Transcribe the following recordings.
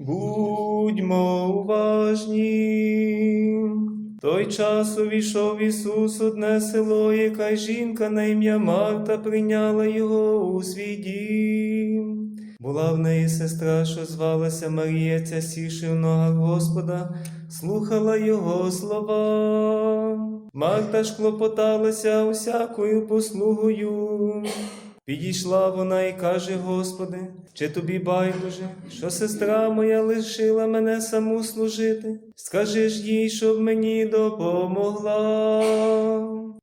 Будьмо уважні. Той час увійшов Ісус одне село, яка й жінка на ім'я Марта прийняла його у свій дім. Була в неї сестра, що звалася Марія, ця сівши в ногах Господа, слухала його слова. Марта ж клопоталася усякою послугою. Підійшла вона і каже, Господи, чи тобі байдуже, що сестра моя лишила мене саму служити? Скажи ж їй, щоб мені допомогла.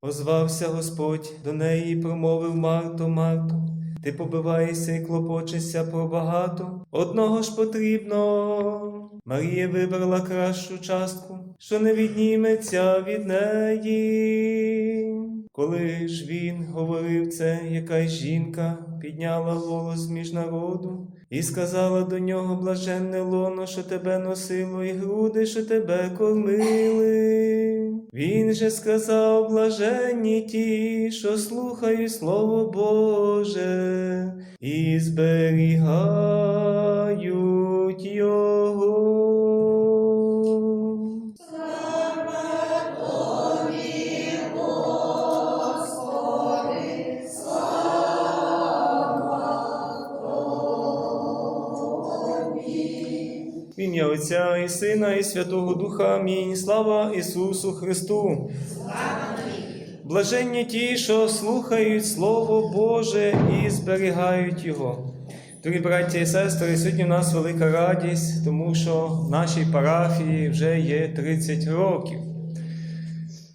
Озвався Господь до неї промовив Марто, Марто, ти побиваєшся і клопочешся про багато, одного ж потрібно. Марія вибрала кращу частку, що не відніметься від неї. Коли ж він говорив це, якась жінка підняла голос між народу і сказала до нього блаженне лоно, що тебе носило, і груди, що тебе кормили. Він же сказав блаженні ті, що слухають Слово Боже і зберігають його. В ім'я Отця і Сина, і Святого Духа. Амінь. Слава Ісусу Христу. Блаженні ті, що слухають Слово Боже і зберігають Його. Дорогі браття і сестри, сьогодні в нас велика радість, тому що в нашій парафії вже є 30 років.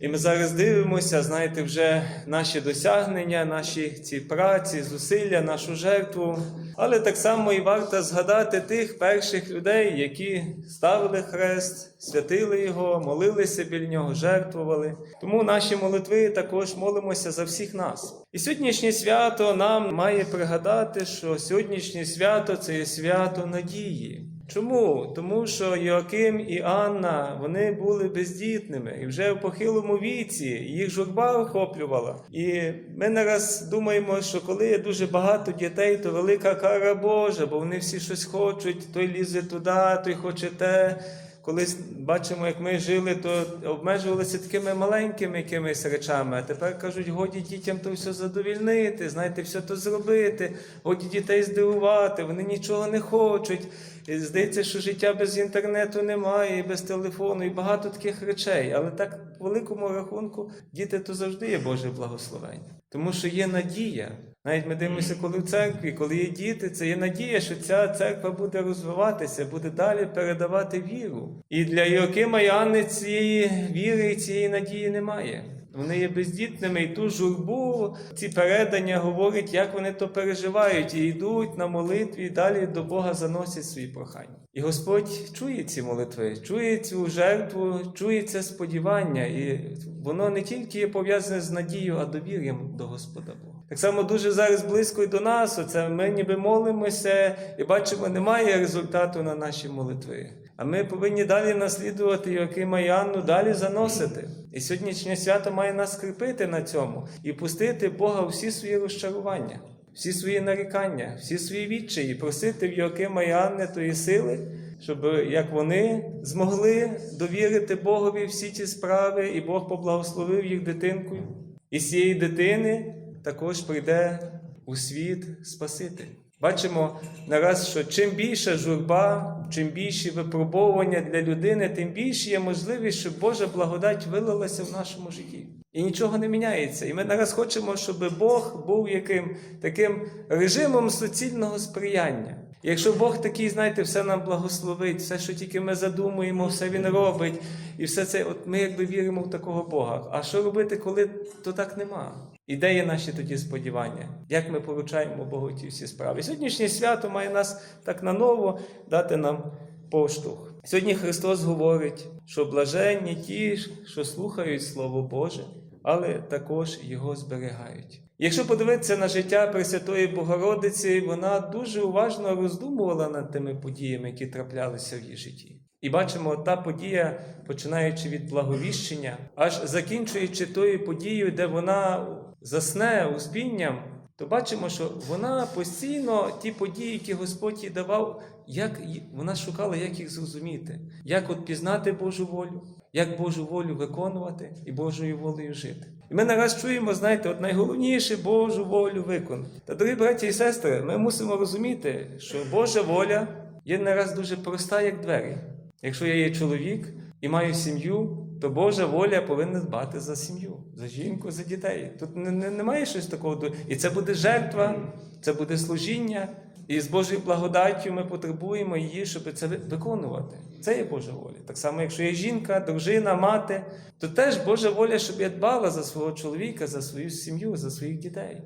І ми зараз дивимося, знаєте, вже наші досягнення, наші ці праці, зусилля, нашу жертву. Але так само і варто згадати тих перших людей, які ставили хрест, святили його, молилися біля нього, жертвували. Тому наші молитви також молимося за всіх нас. І сьогоднішнє свято нам має пригадати, що сьогоднішнє свято це є свято надії. Чому? Тому що Йоаким і Анна вони були бездітними і вже в похилому віці їх журба охоплювала. І ми нараз думаємо, що коли є дуже багато дітей, то велика кара Божа, бо вони всі щось хочуть, той лізе туди, той хоче те. Колись бачимо, як ми жили, то обмежувалися такими маленькими якимись речами. А тепер кажуть, годі дітям то все задовільнити, знаєте, все то зробити, годі дітей здивувати, вони нічого не хочуть. І здається, що життя без інтернету немає, і без телефону, і багато таких речей. Але так, по великому рахунку, діти то завжди є Боже благословення. Тому що є надія. Навіть ми дивимося, коли в церкві, коли є діти, це є надія, що ця церква буде розвиватися, буде далі передавати віру. І для Йоакима і Анни цієї віри і цієї надії немає. Вони є бездітними, і ту журбу, ці передання говорять, як вони то переживають, і йдуть на молитві, і далі до Бога заносять свої прохання. І Господь чує ці молитви, чує цю жертву, чує це сподівання, і воно не тільки є пов'язане з надією, а довір'ям до Господа Бога. Так само дуже зараз близько і до нас. Оце ми ніби молимося і бачимо, немає результату на наші молитви. А ми повинні далі наслідувати Йоакима і Анну, далі заносити. І сьогоднішнє свято має нас скріпити на цьому і пустити Бога всі свої розчарування, всі свої нарікання, всі свої відчаї, просити в Йоакима і Анни тої сили, щоб як вони змогли довірити Богові всі ці справи, і Бог поблагословив їх дитинкою. І з цієї дитини також прийде у світ Спаситель. Бачимо нараз, що чим більша журба, чим більші випробовування для людини, тим більше є можливість, щоб Божа благодать вилилася в нашому житті. І нічого не міняється. І ми нараз хочемо, щоб Бог був яким таким режимом суцільного сприяння. Якщо Бог такий, знаєте, все нам благословить, все, що тільки ми задумуємо, все Він робить, і все це, от ми якби віримо в такого Бога. А що робити, коли то так нема? І де є наші тоді сподівання? Як ми поручаємо Богу ті всі справи? Сьогоднішнє свято має нас так наново дати нам поштовх. Сьогодні Христос говорить, що блаженні ті, що слухають Слово Боже, але також його зберігають. Якщо подивитися на життя Пресвятої Богородиці, вона дуже уважно роздумувала над тими подіями, які траплялися в її житті. І бачимо, та подія, починаючи від благовіщення, аж закінчуючи тою подією, де вона засне успінням, то бачимо, що вона постійно ті події, які Господь їй давав, як вона шукала, як їх зрозуміти, як от пізнати Божу волю, як Божу волю виконувати і Божою волею жити. І ми нараз чуємо, знаєте, от найголовніше Божу волю виконати. Та, дорогі браті і сестри, ми мусимо розуміти, що Божа воля є нараз дуже проста, як двері. Якщо я є чоловік і маю сім'ю, то Божа воля повинна дбати за сім'ю, за жінку, за дітей. Тут не, не, немає щось такого. І це буде жертва, це буде служіння. І з Божою благодаттю ми потребуємо її, щоб це виконувати. Це є Божа воля. Так само, якщо є жінка, дружина, мати, то теж Божа воля, щоб я дбала за свого чоловіка, за свою сім'ю, за своїх дітей.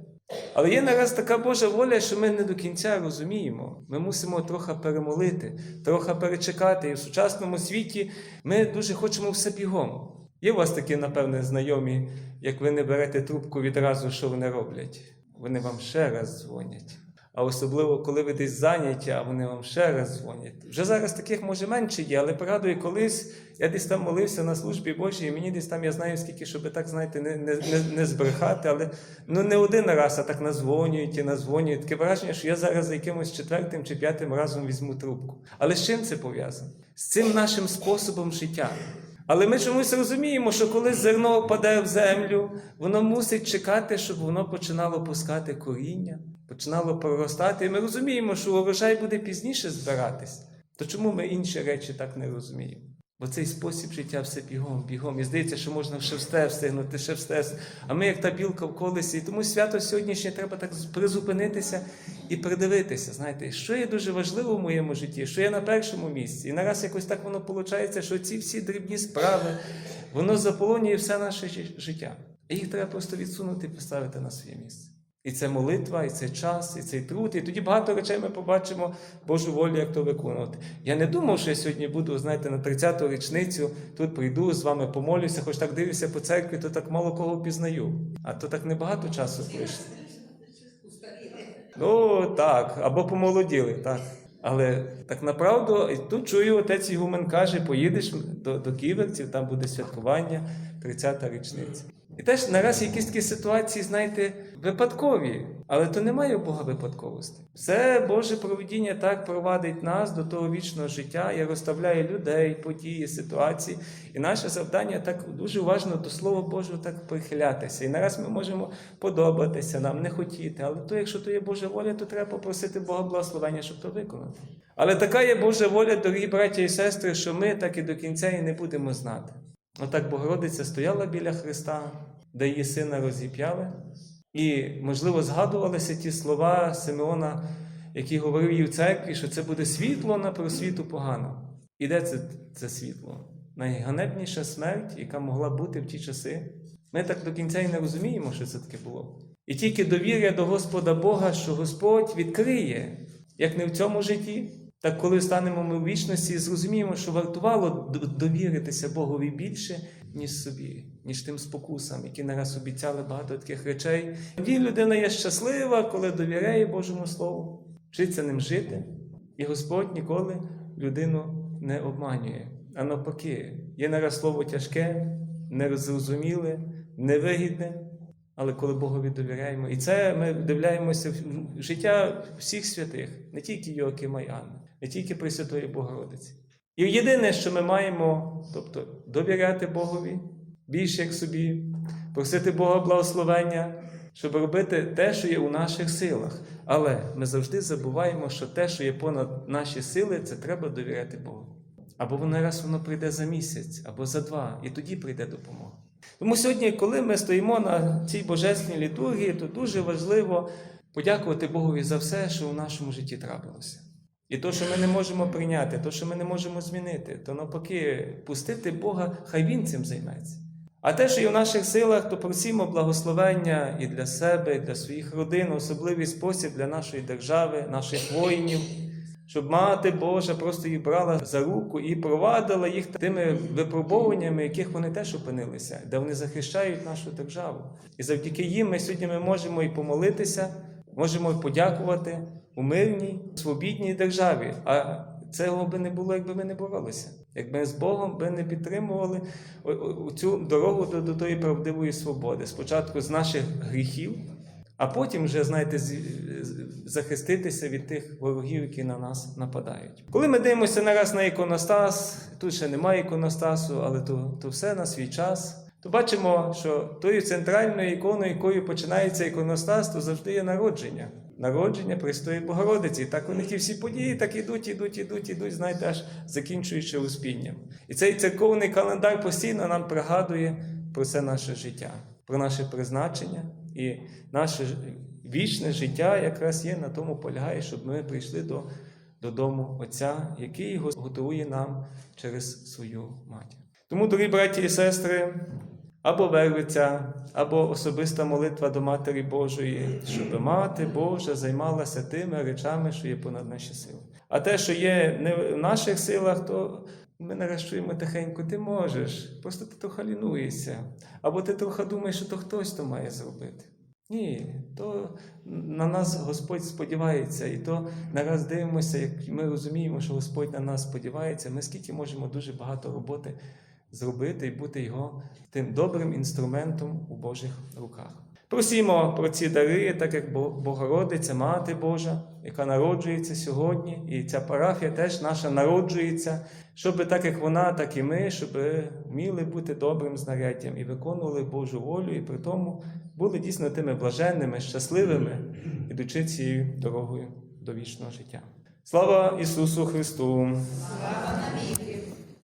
Але є нараз така Божа воля, що ми не до кінця розуміємо. Ми мусимо трохи перемолити, трохи перечекати. І в сучасному світі ми дуже хочемо все бігом. Є у вас такі, напевне, знайомі, як ви не берете трубку відразу, що вони роблять? Вони вам ще раз дзвонять. А особливо, коли ви десь зайняті, а вони вам ще раз дзвонять. Вже зараз таких може менше є, але пригадую, колись я десь там молився на службі Божій, і мені десь там я знаю скільки, щоб так, знаєте, не, не, не, не збрехати, але ну не один раз, а так назвонюють і назвонюють. Таке враження, що я зараз за якимось четвертим чи п'ятим разом візьму трубку. Але з чим це пов'язано? З цим нашим способом життя. Але ми чомусь розуміємо, що коли зерно впаде в землю, воно мусить чекати, щоб воно починало пускати коріння, починало проростати. І ми розуміємо, що урожай буде пізніше збиратись. То чому ми інші речі так не розуміємо? Бо цей спосіб життя все бігом, бігом. І здається, що можна ще все встигнути, ще все. А ми, як та білка в колесі. І тому свято сьогоднішнє треба так призупинитися і придивитися. Знаєте, що є дуже важливо в моєму житті, що є на першому місці. І нараз якось так воно виходить, що ці всі дрібні справи, воно заполонює все наше життя. І їх треба просто відсунути і поставити на своє місце. І це молитва, і це час, і цей труд. І тоді багато речей ми побачимо Божу волю, як то виконувати. Я не думав, що я сьогодні буду, знаєте, на 30-ту річницю тут прийду, з вами помолюся, хоч так дивлюся по церкві, то так мало кого пізнаю. А то так небагато часу пройшло. Ну так, або помолоділи, так. Але так направду, і тут чую, отець Ігумен каже, поїдеш до, до ківерців, там буде святкування, 30-та річниця. І теж нараз якісь такі ситуації, знаєте, випадкові, але то немає у Бога випадковості. Все Боже провидіння так провадить нас до того вічного життя і розставляє людей, події, ситуації. І наше завдання так дуже уважно до Слова Божого так прихилятися. І нараз ми можемо подобатися нам, не хотіти. Але то, якщо то є Божа воля, то треба попросити Бога благословення, щоб то виконати. Але така є Божа воля, дорогі браття і сестри, що ми так і до кінця і не будемо знати. Отак Богородиця стояла біля Христа, де її сина розіп'яли, і, можливо, згадувалися ті слова Симеона, які говорив їй в церкві, що це буде світло на просвіту погано. І де це, це світло? Найганебніша смерть, яка могла бути в ті часи. Ми так до кінця і не розуміємо, що це таке було. І тільки довір'я до Господа Бога, що Господь відкриє, як не в цьому житті, так коли станемо ми в вічності, зрозуміємо, що вартувало довіритися Богові більше, ніж собі, ніж тим спокусам, які нараз обіцяли багато таких речей. Тоді людина є щаслива, коли довіряє Божому Слову, вчиться ним жити, і Господь ніколи людину не обманює. А навпаки, є нараз слово тяжке, нерозуміле, невигідне. Але коли Богові довіряємо, і це ми вдивляємося в життя всіх святих, не тільки Йоакима і Анни, не тільки Пресвятої Богородиці. І єдине, що ми маємо, тобто довіряти Богові більше як собі, просити Бога благословення, щоб робити те, що є у наших силах. Але ми завжди забуваємо, що те, що є понад наші сили, це треба довіряти Богу. Або воно раз воно прийде за місяць, або за два, і тоді прийде допомога. Тому сьогодні, коли ми стоїмо на цій божественній літургії, то дуже важливо подякувати Богові за все, що в нашому житті трапилося. І то, що ми не можемо прийняти, то, що ми не можемо змінити, то навпаки, пустити Бога, хай Він цим займеться. А те, що є в наших силах, то просімо благословення і для себе, і для своїх родин, особливий спосіб для нашої держави, наших воїнів, щоб мати Божа просто їх брала за руку і провадила їх тими випробовуваннями, яких вони теж опинилися, де вони захищають нашу державу. І завдяки їм ми сьогодні ми можемо і помолитися, можемо подякувати у мирній, свобідній державі. А цього би не було, якби ми не боролися. Якби з Богом би не підтримували цю дорогу до, до тої правдивої свободи. Спочатку з наших гріхів, А потім вже, знаєте, захиститися від тих ворогів, які на нас нападають. Коли ми дивимося нараз на іконостас, тут ще немає іконостасу, але то, то все на свій час. То бачимо, що тою центральною іконою, якою починається іконостас, то завжди є народження. Народження Престої Богородиці. І так вони ті всі події так ідуть, ідуть, ідуть, ідуть, знаєте, аж закінчуючи успінням. І цей церковний календар постійно нам пригадує про це наше життя, про наше призначення і наше вічне життя якраз є на тому полягає, щоб ми прийшли до, додому Отця, який го- готує нам через свою матір. Тому, дорогі браті і сестри, або вервиця, або особиста молитва до Матері Божої, щоб Мати Божа займалася тими речами, що є понад наші сили. А те, що є не в наших силах, то ми наращуємо тихенько, ти можеш, просто ти трохи лінуєшся. Або ти трохи думаєш, що то хтось то має зробити. Ні, то на нас Господь сподівається, і то нараз дивимося, як ми розуміємо, що Господь на нас сподівається, ми скільки можемо дуже багато роботи зробити і бути його тим добрим інструментом у Божих руках. Просімо про ці дари, так як Богородиця, Мати Божа, яка народжується сьогодні, і ця парафія теж наша народжується, щоб так як вона, так і ми, щоб вміли бути добрим знаряддям і виконували Божу волю, і при тому були дійсно тими блаженними, щасливими, ідучи цією дорогою до вічного життя. Слава Ісусу Христу! Слава.